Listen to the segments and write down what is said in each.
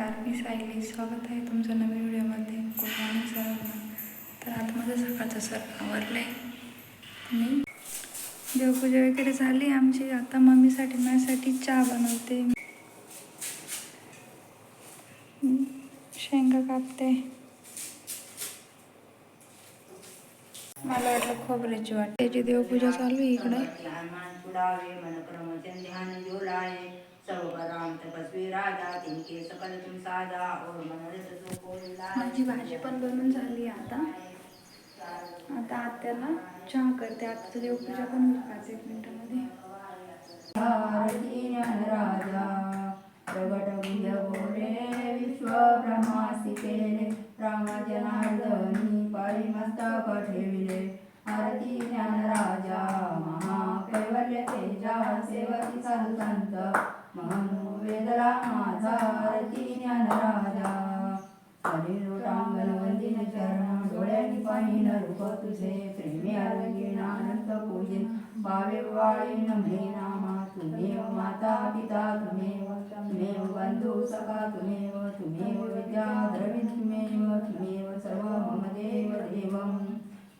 मी सायली स्वागत आहे तुमचं नवीन व्हिडिओमध्ये. गुड मॉर्निंग सर्वांना तर आता माझं सकाळचं सर आवरलं आहे मी देवपूजा वगैरे झाली. आमची आता मम्मीसाठी माझ्यासाठी चहा बनवते. शेंगा कापते. मला वाटलं खोबऱ्याची वाटते देवपूजा चालू आहे इकडे. हनुमान तपस्वी राजा तिनके सकल तुम साधा और माझी भाजी पण बनून झाली आता. आता आत्याला चहा करते. आता तर देवपूजा पण होईल पाच एक मिनिटामध्ये. भारती ज्ञान राजा प्रगट बुद्ध बोले विश्व ब्रह्मासी केले राम परिमस्तक ठेविले. भारती ज्ञान राजा महा तेजा सेवती संत म्हणू वेदला माझा आरती ज्ञान राजा हरी लोटांगण वंदिन चरण डोळ्यांनी पाहिन रूप तुझे. प्रेमी आरोग्य अनंत पूजिन भावे वाळीन म्हणे नामा. तुमेव माता पिता तुमेव तुमेव बंधू सखा तुमेव तुमेव विद्या द्रविण तुमेव तुमेव सर्व मम देव देवम.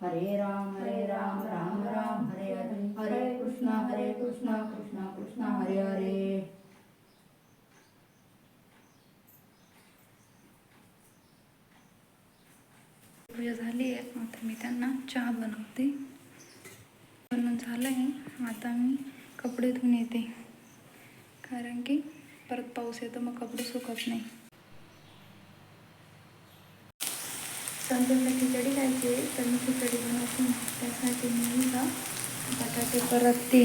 हरे राम हरे राम राम राम हरे हरे. हरे कृष्ण हरे कृष्ण कृष्ण कृष्ण हरे हरे. पूजा झाली आहे. आता मी त्यांना चहा बनवते. बनवून झालं आहे आता मी कपडे धुवून येते. कारण की परत पाऊस येतो मग कपडे सुकत नाही. संध्याला खिचडी खायची आहे तर मी खिचडी बनवते. त्यासाठी मी इथं बटाटे परतते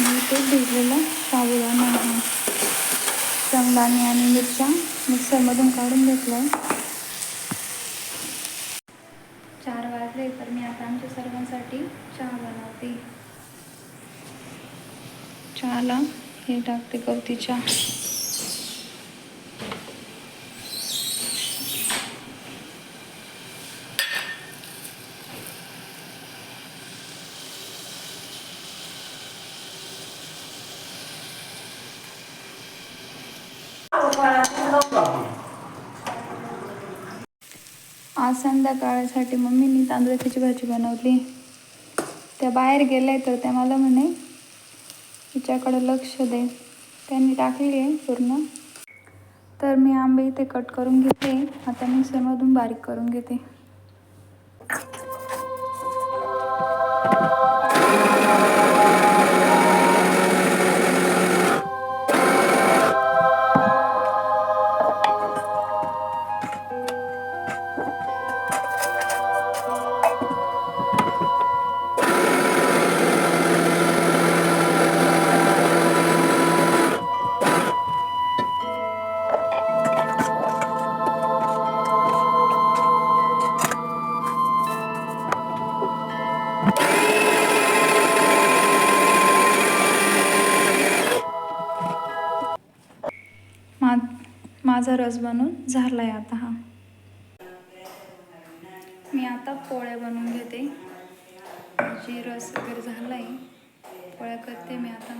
आणि ते भिजलेला साबुदाणा आहे. शेंगदाणे आणि मिरच्या मिक्सरमधून काढून घेतलं चार वाजले तर मी आता आमच्या सर्वांसाठी चहा बनवते. चहाला हे टाकते गवती चहा. आज संध्याकाळसाठी मम्मीनी तांदळाची भाजी बनवली. त्या बाहेर गेल्या तर त्या मला म्हणे तिच्याकडे लक्ष दे. त्यांनी टाकली आहे पूर्ण. तर मी आंबे इथे कट करून घेते. आता मिक्सरमधून बारीक करून घेते. माझा रस बनून झाला आहे आता हा. मी आता पोळ्या बनवून घेते. जी रस वगैरे झाला आहे पोळ्या करते मी आता.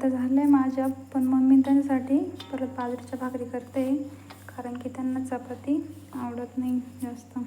आता झालं आहे माझ्या पण मम्मी त्यांच्यासाठी परत बाजरीच्या भाकरी करते कारण की त्यांना चपाती आवडत नाही जास्त.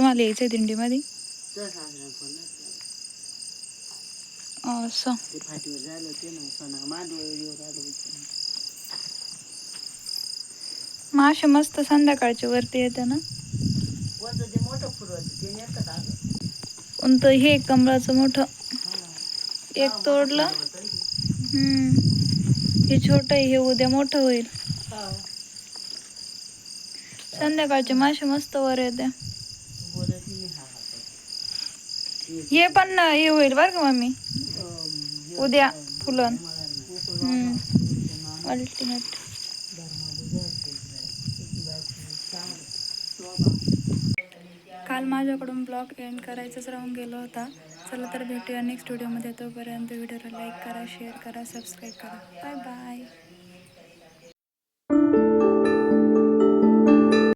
तुम्हाला यायचं आहे दिंडीमध्ये? असं. मस्त संध्याकाळच्या वरती येते ना? कोणतं हे कमळाचं मोठं? एक तोडलं. हम्म. हे छोटं हे उद्या मोठं होईल. संध्याकाळचे मासे मस्त वर येते बोलत नाही हा हा पण. हे पण ना हे होईल बरं का मम्मी? उद्या फुलन अल्टिमेट काल माझ्याकडून ब्लॉग एंड करायचंच राहून गेलो होता. चला तर भेटूया नेक्स्ट व्हिडिओमध्ये तोपर्यंत व्हिडिओला लाईक करा शेअर करा सबस्क्राईब करा. Bye bye